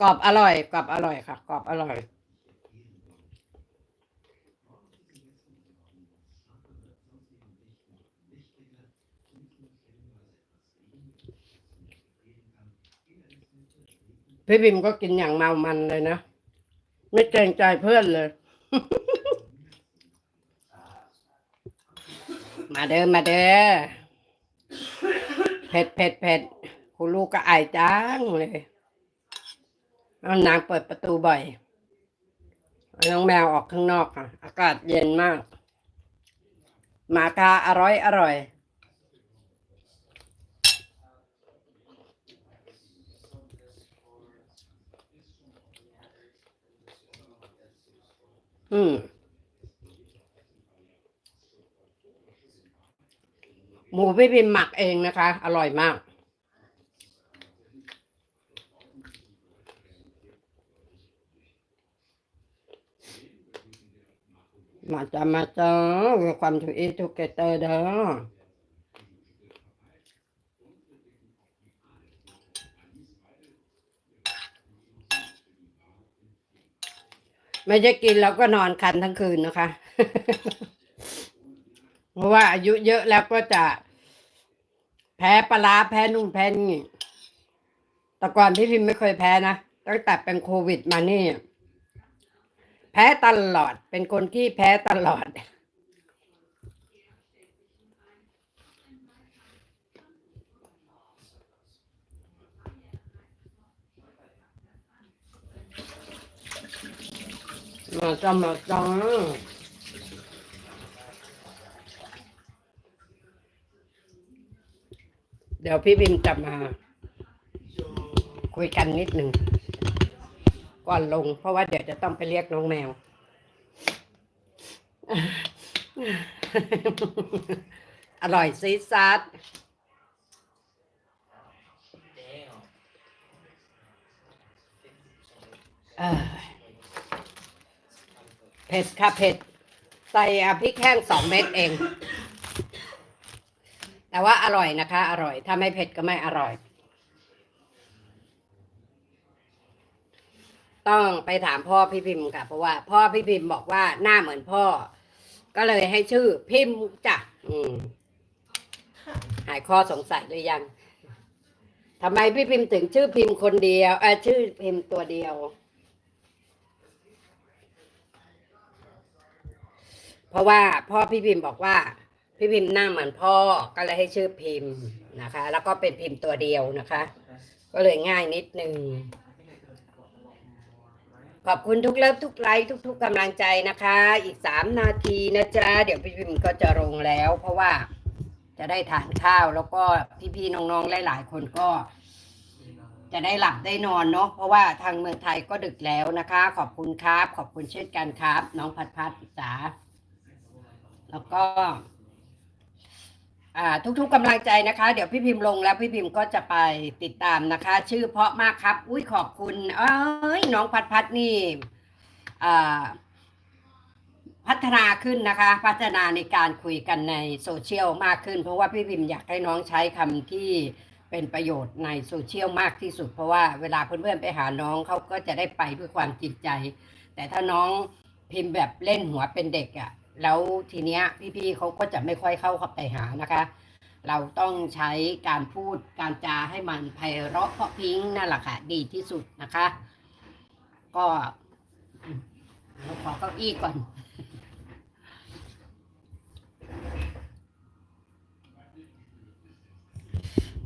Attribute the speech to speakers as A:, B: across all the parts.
A: กรอบอร่อยกรอบอร่อยค่ะกรอบอร่อย พี่บิมก็กินอย่างเมามันเลยนะ ไม่เกรงใจเพื่อนเลย มาเด้อมาเด้อเผ็ดเผ็ดเผ็ดคุณลูกก็อายจังเลย นางเปิดประตูบ่อย น้องแมวออกข้างนอกค่ะ อากาศเย็นมาก หมาคาอร่อยอร่อย อืมหมูพี่พิมหมักเองนะคะ อร่อยมาก มาจ้ามาจ้า welcome to eat together เด้อไม่ใช่กินแล้วก็นอนคันทั้งคืนนะคะ เพราะว่าอายุเยอะแล้วก็จะ แพ้ปลาแพ้นู่นแพ้นี่แต่ก่อนพี่พิมไม่เคยแพ้นะตั้งแต่เป็นโควิดมานี่ พ้ตลอด เป็นคนที่แพ้ตลอด มาจ้ามาจ้าเดี๋ยวพี่บิมจะมา คุยกันนิดหนึ่ง ก่อนลง เพราะว่าเดี๋ยวจะต้องไปเรียกน้องแมว อร่อยซีซัดเผ็ดค่ะเผ็ด ใส่พริกแห้งสองเม็ดเอง แต่ว่าอร่อยนะคะ อร่อย ถ้าไม่เผ็ดก็ไม่อร่อย ต้องไปถามพ่อพี่พิมพ์ค่ะ เพราะว่า พ่อพี่พิมพ์บอกว่าหน้าเหมือนพ่อ ก็เลยให้ชื่อพิมพ์จ้ะอืม หายข้อสงสัยหรือยังทำไมพี่พิมพ์ถึงชื่อพิมพ์คนเดียวเออชื่อพิมพ์ตัวเดียว เพราะว่าพ่อพี่พิมพ์บอกว่า พี่พิมพ์หน้าเหมือนพ่อก็เลยให้ชื่อพิมพ์นะคะ แล้วก็เป็นพิมพ์ตัวเดียวนะคะ ก็เลยง่ายนิดนึง ขอบคุณทุกเลิฟทุกไลค์ทุก ๆกำลังใจนะคะ อีกสามนาทีนะจ๊ะ เดี๋ยวพี่พิมก็จะลงแล้ว เพราะว่าจะได้ทานข้าวแล้วก็พี่ๆน้องๆหลายๆคนก็ จะได้หลับได้นอนเนาะเพราะว่าทางเมืองไทยก็ดึกแล้วนะคะ ขอบคุณครับ ขอบคุณเช่นกันครับ น้องพัดพัดจ๋าแล้วก็ อ่าทุกๆกำลังใจนะคะ เดี๋ยวพี่พิมพ์ลงแล้วพี่พิมพ์ก็จะไปติดตามนะคะ ชื่อเพราะมากครับ อุ้ยขอบคุณ เอ้ยน้องพัดพัดนี่อ่าพัฒนาขึ้นนะคะ พัฒนาในการคุยกันในโซเชียลมากขึ้น เพราะว่าพี่พิมพ์อยากให้น้องใช้คำที่เป็นประโยชน์ในโซเชียลมากที่สุด เพราะว่าเวลาเพื่อนๆไปหาน้องเขาก็จะได้ไปด้วยความจริงใจ แต่ถ้าน้องพิมพ์แบบเล่นหัวเป็นเด็กอะ่ะ แล้วทีเนี้ยพี่ๆเขาก็จะไม่ค่อยเข้าเข้าไปหานะคะ เราต้องใช้การพูดการจาให้มันไพเราะเพราะพิ้งนั่นแหละค่ะ ดีที่สุดนะคะ ก็เราขอเก้าอี้ก่อน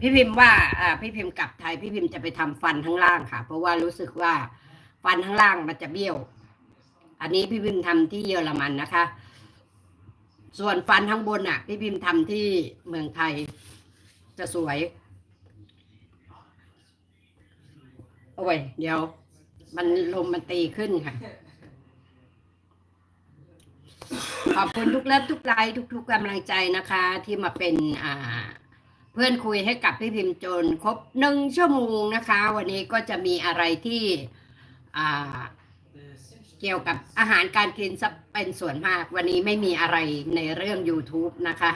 A: พี่พิมพ์ว่าอ่าพี่พิมพ์กลับไทย พี่พิมพ์จะไปทำฟันข้างล่างค่ะ เพราะว่ารู้สึกว่าฟันข้างล่างมันจะเบี้ยว อันนี้พี่พิมพ์ทำที่เยอรมันนะคะ ส่วนฟันข้างบนอะ พี่พิมพ์ทำที่เมืองไทย จะสวย โอ้ย เดี๋ยว มันลมมันตีขึ้นค่ะ ขอบคุณทุกเลิฟทุกไลค์ทุกๆกำลังใจนะคะ ที่มาเป็นอ่าเพื่อนคุยให้กับพี่พิมพ์จน ครบหนึ่งชั่วโมงนะคะ วันนี้ก็จะมีอะไรที่อ่า เกี่ยวกับอาหารการกินซะเป็นส่วนมาก วันนี้ไม่มีอะไรในเรื่อง YouTube นะคะ